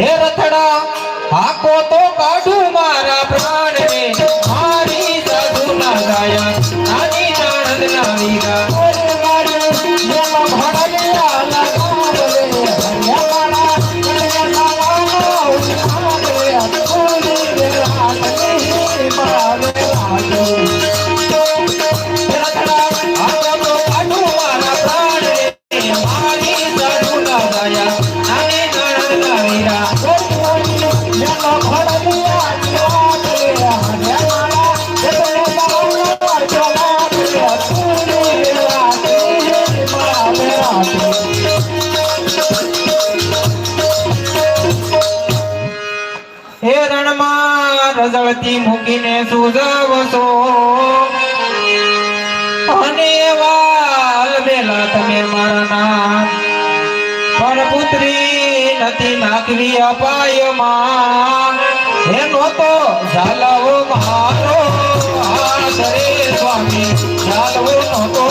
હે રથડા હાકો તો કાઢું મારા. રણમાં રઝળતી મૂકીને સુજવશો અને વાલ બેલા તમે મારા પણ પુત્રી નથી નાખવી અપાયમાં. એનો તો ઝાલાવો મારો સ્વામી. ઝાલવો નહોતો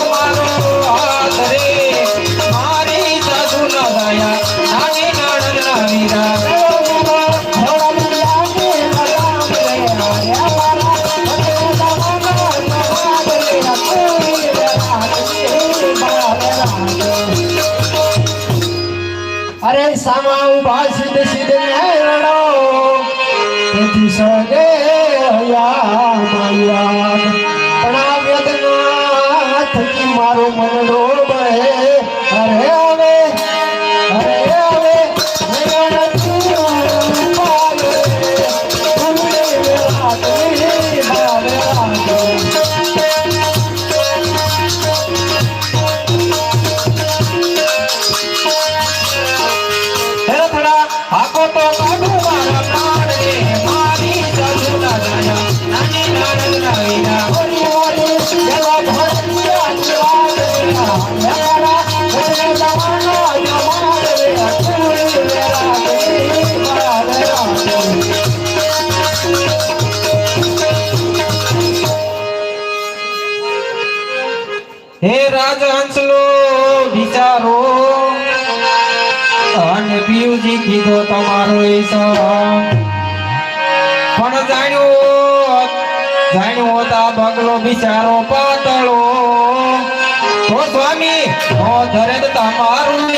સામા ઊભા સીધે સીધે રડો તેથી સગે હયા માયા પણ આ વેદના થકી મારો મનડો હે રાજહંસલો વિચારો. અને પિયુજી કીધો તમારો એ. પણ જાણ્યું જાણ્યું હતા બગલો બિચારો પાતળો. તો સ્વામી ધરે તમારું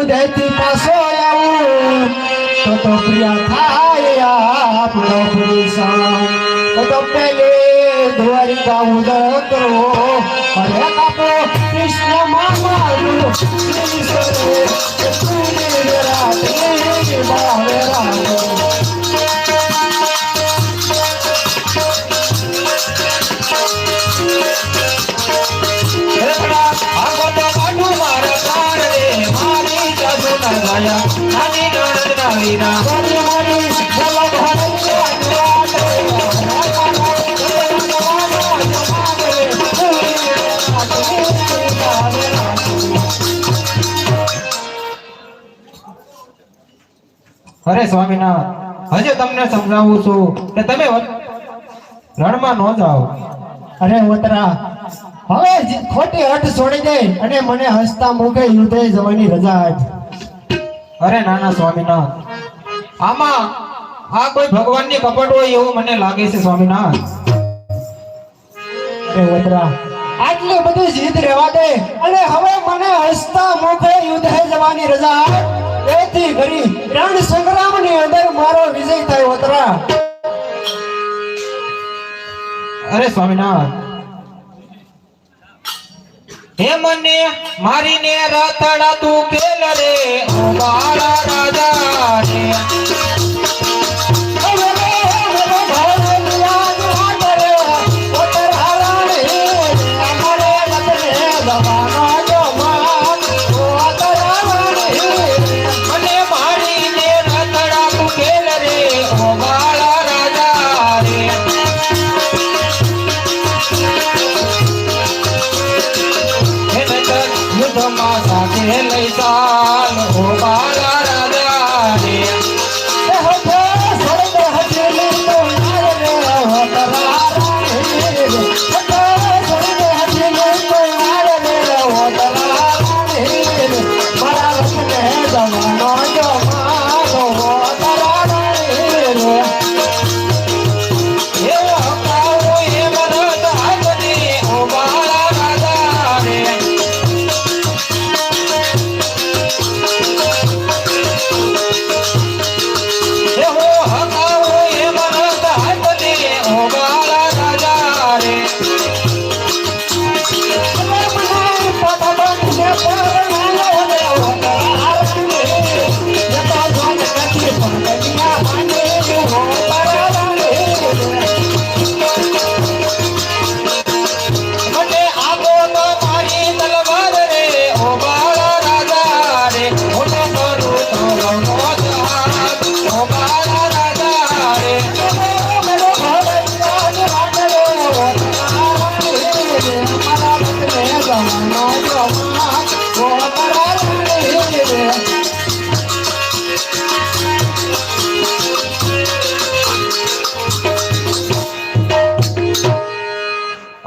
વાર જો યુદ્ધથી પાછો આવું તો તો પ્રિય થાય આપણો પુરુષા તો તો પેલે દ્વારિકા ઉદય કરો અરે કાપો કૃષ્ણ મામાનું શ્રી સરે તુને રાતે બાવે અરે સ્વામીનાથ હજે તમને સમજાવું છું કે તમે રણમાં ન જાઓ. અરે ઉતરા હવે ખોટી હઠ છોડી દે અને મને હસતા મુખે યુદ્ધે જવાની રજા આપ. અરે નાના સ્વામિનાથ, આમાં આ કોઈ ભગવાનની કપટ હોય એવું મને લાગે છે સ્વામિનાથ. અરે ઓતરા આટલી બધી જીદ રહેવા દે. અને હવે મને હસતા મુખે યુદ્ધે જવાની રજા એથી કરી રણ સંગ્રામની અંદર મારો વિજય થાય ઓતરા અરે સ્વામિનાથ હે મને મારીને રાતડા તું કેલ રે ઓ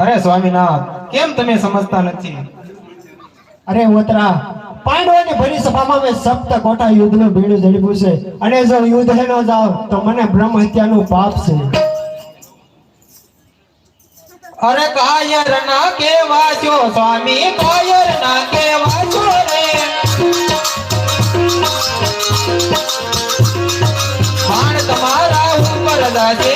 અરે સ્વામીનાથ કેમ તમે સમજતા નથી? અરે ઓતરા પાંડવોની ભરી સભામાં મેં સપ્ત કોટા યુદ્ધનું ભીડું ઝડપ્યું છે. અને જો યુદ્ધ ન જાવ તો મને બ્રહ્મ હત્યાનું પાપ છે. અરે કાયર ના કેવા છો સ્વામી કાયર ના કેવા છો રે. માણ તમારા ઉપર દાસે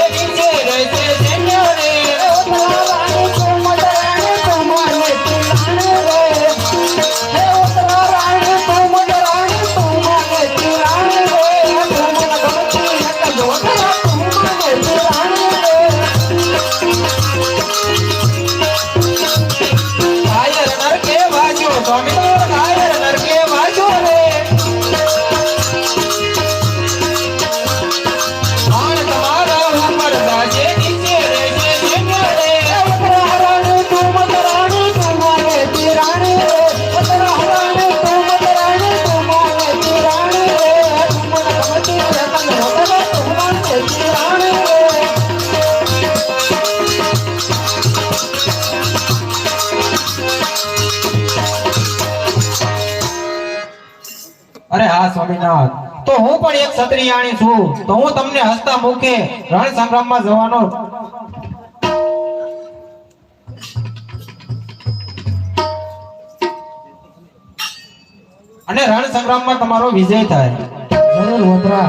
હા સ્વામીનાથ. તો હું પણ એક ક્ષત્રિયાણી છું. તો હું તમને હસતા મુખે રણ સંગ્રામમાં જવાનો અને રણ સંગ્રામમાં તમારો વિજય થાય. જરૂર વતરા